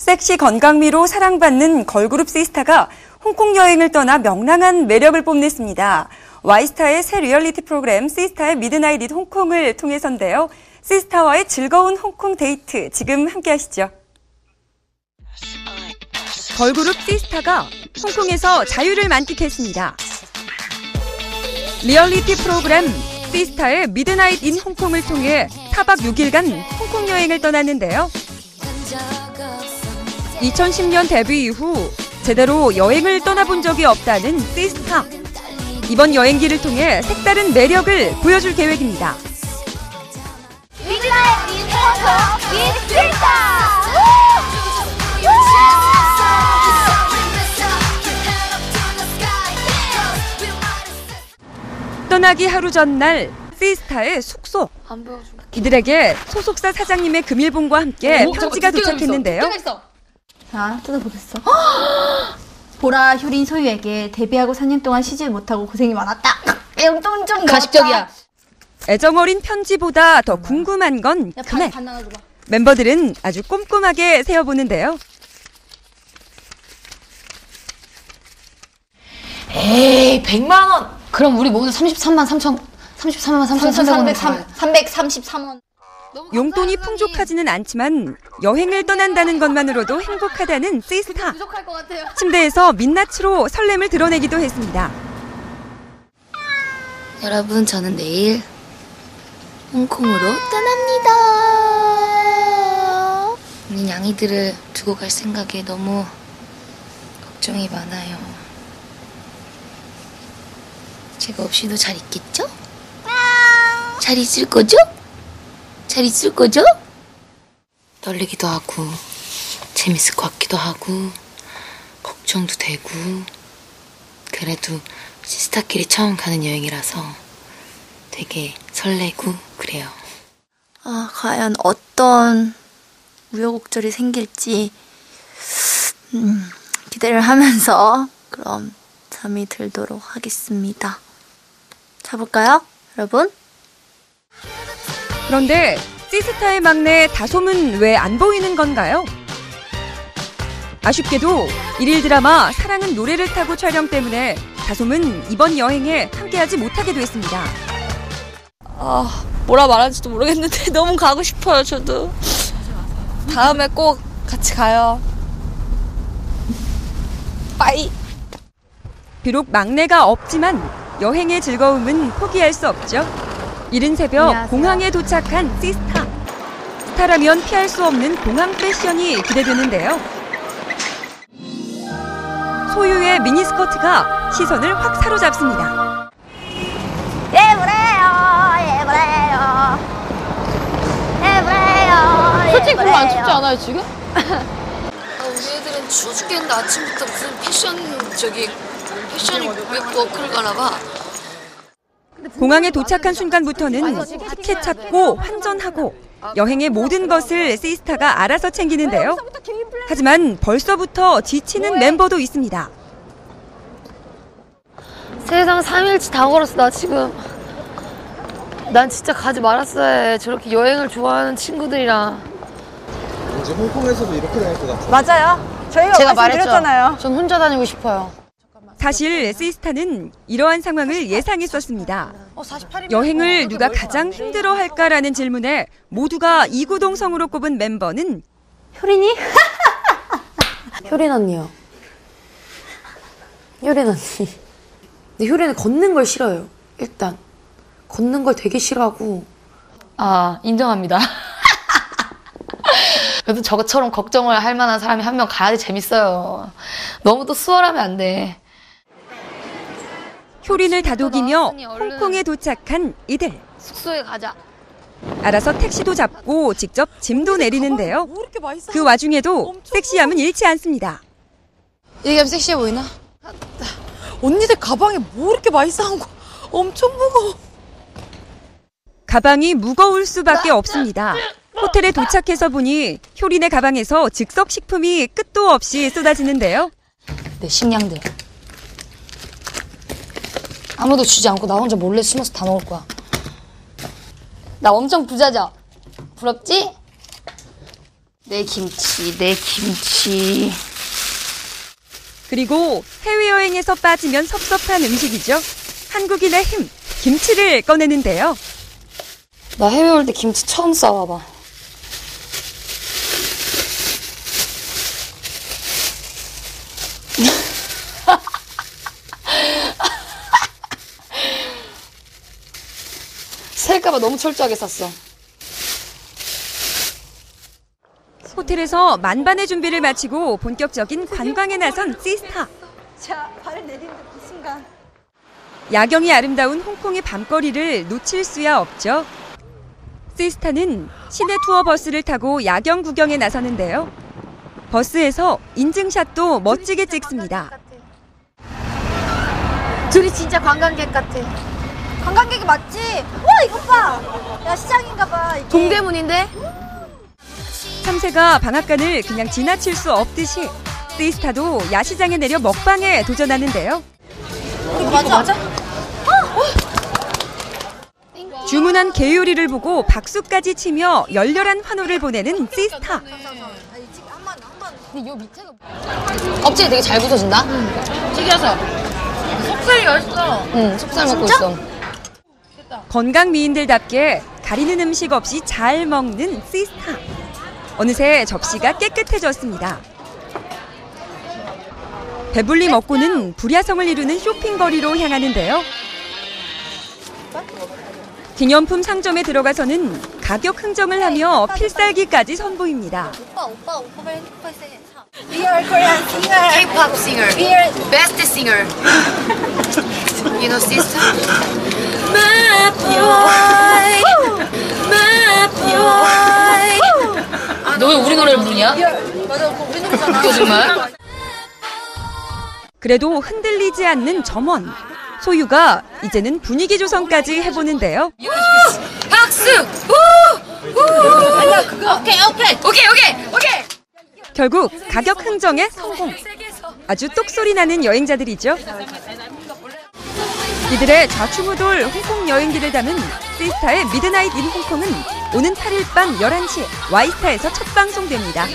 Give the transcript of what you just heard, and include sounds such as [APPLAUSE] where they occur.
섹시 건강미로 사랑받는 걸그룹 시스타가 홍콩 여행을 떠나 명랑한 매력을 뽐냈습니다. 와이스타의 새 리얼리티 프로그램 시스타의 미드나잇 잇 홍콩을 통해서인데요. 시스타와의 즐거운 홍콩 데이트 지금 함께 하시죠. 걸그룹 시스타가 홍콩에서 자유를 만끽했습니다. 리얼리티 프로그램 시스타의 미드나잇 인 홍콩을 통해 4박 6일간 홍콩 여행을 떠났는데요. 2010년 데뷔 이후 제대로 여행을 떠나본 적이 없다는 시스타. 이번 여행기를 통해 색다른 매력을 보여줄 계획입니다. 떠나기 하루 전날 시스타의 숙소. 이들에게 소속사 사장님의 금일봉과 함께 편지가 도착했는데요. 자, 뜯어보겠어. [GASPS] 보라 효린 소유에게 데뷔하고 4년 동안 쉬질 못하고 고생이 많았다. 용돈 좀 가식적이야. 애정 어린 편지보다 더 궁금한 건 야, 금액. 반, 반 나눠줘봐. 멤버들은 아주 꼼꼼하게 세어보는데요. 에이, 100만 원. 그럼 우리 모두 33만 3천 33만 3천 300원 333원. 용돈이 풍족하지는 않지만 여행을 떠난다는 것만으로도 행복하다는 같아요. 침대에서 민낯으로 설렘을 드러내기도 했습니다. 여러분, 저는 내일 홍콩으로 떠납니다. 우리 양이들을 두고 갈 생각에 너무 걱정이 많아요. 제가 없이도 잘 있겠죠? 잘 있을 거죠? 잘 있을 거죠? 떨리기도 하고, 재밌을 것 같기도 하고, 걱정도 되고, 그래도 시스타끼리 처음 가는 여행이라서 되게 설레고 그래요. 아, 과연 어떤 우여곡절이 생길지 음, 기대를 하면서 [LAUGHS] 그럼 잠이 들도록 하겠습니다. 자볼까요, 여러분? 그런데 시스타의 막내 다솜은 왜 안 보이는 건가요? 아쉽게도 일일 드라마 사랑은 노래를 타고 촬영 때문에 다솜은 이번 여행에 함께하지 못하게 됐습니다. 아, 뭐라 말하는지도 모르겠는데 [LAUGHS] 너무 가고 싶어요, 저도. 다음에 꼭 같이 가요. 빠이. 비록 막내가 없지만 여행의 즐거움은 포기할 수 없죠. 이른 새벽 안녕하세요. 공항에 도착한 시스타. 스타라면 피할 수 없는 공항 패션이 기대되는데요. 소유의 미니스커트가 시선을 확 사로잡습니다. 예브레요, 예브레요. 예브레요. 솔직히 별로 안 춥지 않아요, 지금? 우리 애들은 추워 죽겠는데 아침부터 무슨 패션 저기 패션 워크를 가나 봐. 공항에 도착한 순간부터는 티켓 찾고 환전하고 여행의 모든 것을 시스타가 알아서 챙기는데요. 하지만 벌써부터 지치는 멤버도 있습니다. 세상 3일치 다 걸었어, 나 지금. 난 진짜 가지 말았어야 해. 저렇게 여행을 좋아하는 친구들이랑. 이제 홍콩에서도 이렇게 다닐 것 같아요. 맞아요. 저희가 제가 말씀드렸잖아요. 말했죠. 전 혼자 다니고 싶어요. 사실 시스타는 이러한 상황을 예상했었습니다. 여행을 누가 가장 힘들어 할까라는 질문에 모두가 이구동성으로 꼽은 멤버는 효린이? [LAUGHS] 효린 언니요. 효린 언니. 근데 효린은 걷는 걸 싫어요. 일단. 걷는 걸 되게 싫어하고. 아, 인정합니다. [LAUGHS] 그래도 저처럼 걱정을 할 만한 사람이 한 명 가야지 재밌어요. 너무 또 수월하면 안 돼. 효린을 다독이며. 홍콩에 도착한 이들. 숙소에 가자. 알아서 택시도 잡고 직접 짐도 내리는데요. 그 와중에도 섹시함은 잃지 않습니다. 얘기하면 섹시해 보이나? 언니들 가방에 뭐 이렇게 많이 싸운 거 엄청 무거워. 가방이 무거울 수밖에 없습니다. 호텔에 도착해서 보니 효린의 가방에서 즉석 식품이 끝도 없이 쏟아지는데요. 내 식량들. 아무도 주지 않고 나 혼자 몰래 숨어서 다 먹을 거야. 나 엄청 부자죠? 부럽지? 내 김치, 내 김치. 그리고 해외여행에서 빠지면 섭섭한 음식이죠. 한국인의 힘, 김치를 꺼내는데요. 나 해외 올 때 김치 처음 싸와봐. 셀까봐 너무 철저하게 쌌어. 호텔에서 만반의 준비를 마치고 본격적인 관광에 나선 시스타. 자, 발을 내딛는 그 순간. 야경이 아름다운 홍콩의 밤거리를 놓칠 수야 없죠. 시스타는 시내 투어 버스를 타고 야경 구경에 나서는데요. 버스에서 인증샷도 멋지게 찍습니다. 둘이 진짜 관광객 같아. 관광객이 맞지? 와, 이것 봐! 야, 시장인가 봐. 이게. 동대문인데? 참새가 방앗간을 그냥 지나칠 수 없듯이 시스타도 야시장에 내려 먹방에 도전하는데요. 이거 맞아? 맞아? 주문한 게 요리를 보고 박수까지 치며 열렬한 환호를 보내는 시스타. 근데 요 밑에가 껍질이 되게 잘 붙어진다. 튀겨서. 속살이 맛있어. 응, 속살 먹고 있어. 건강 미인들답게 가리는 음식 없이 잘 먹는 시스타. 어느새 접시가 깨끗해졌습니다. 배불리 먹고는 불야성을 이루는 쇼핑거리로 향하는데요. 기념품 상점에 들어가서는 가격 흥정을 하며 필살기까지 선보입니다. 오빠, 오빠, 오빠 빨리 핸드폰 세. We are Korean singer. K-pop singer, We are best singer. You know, sister. 너 왜 우리 노래를 부르냐? 맞아, 우리 노래잖아. 거짓말. 그래도 흔들리지 않는 점원. 소유가 이제는 분위기 조성까지 해보는데요. 박수! 우! 우! 오케이, 오케이. 오케이, 오케이, 오케이. 결국 가격 흥정에 성공. 아주 똑소리 나는 여행자들이죠. 이들의 좌충우돌 홍콩 여행기를 담은 시스타의 미드나잇 인 홍콩은 오는 8일 밤 11시 와이스타에서 첫 방송됩니다.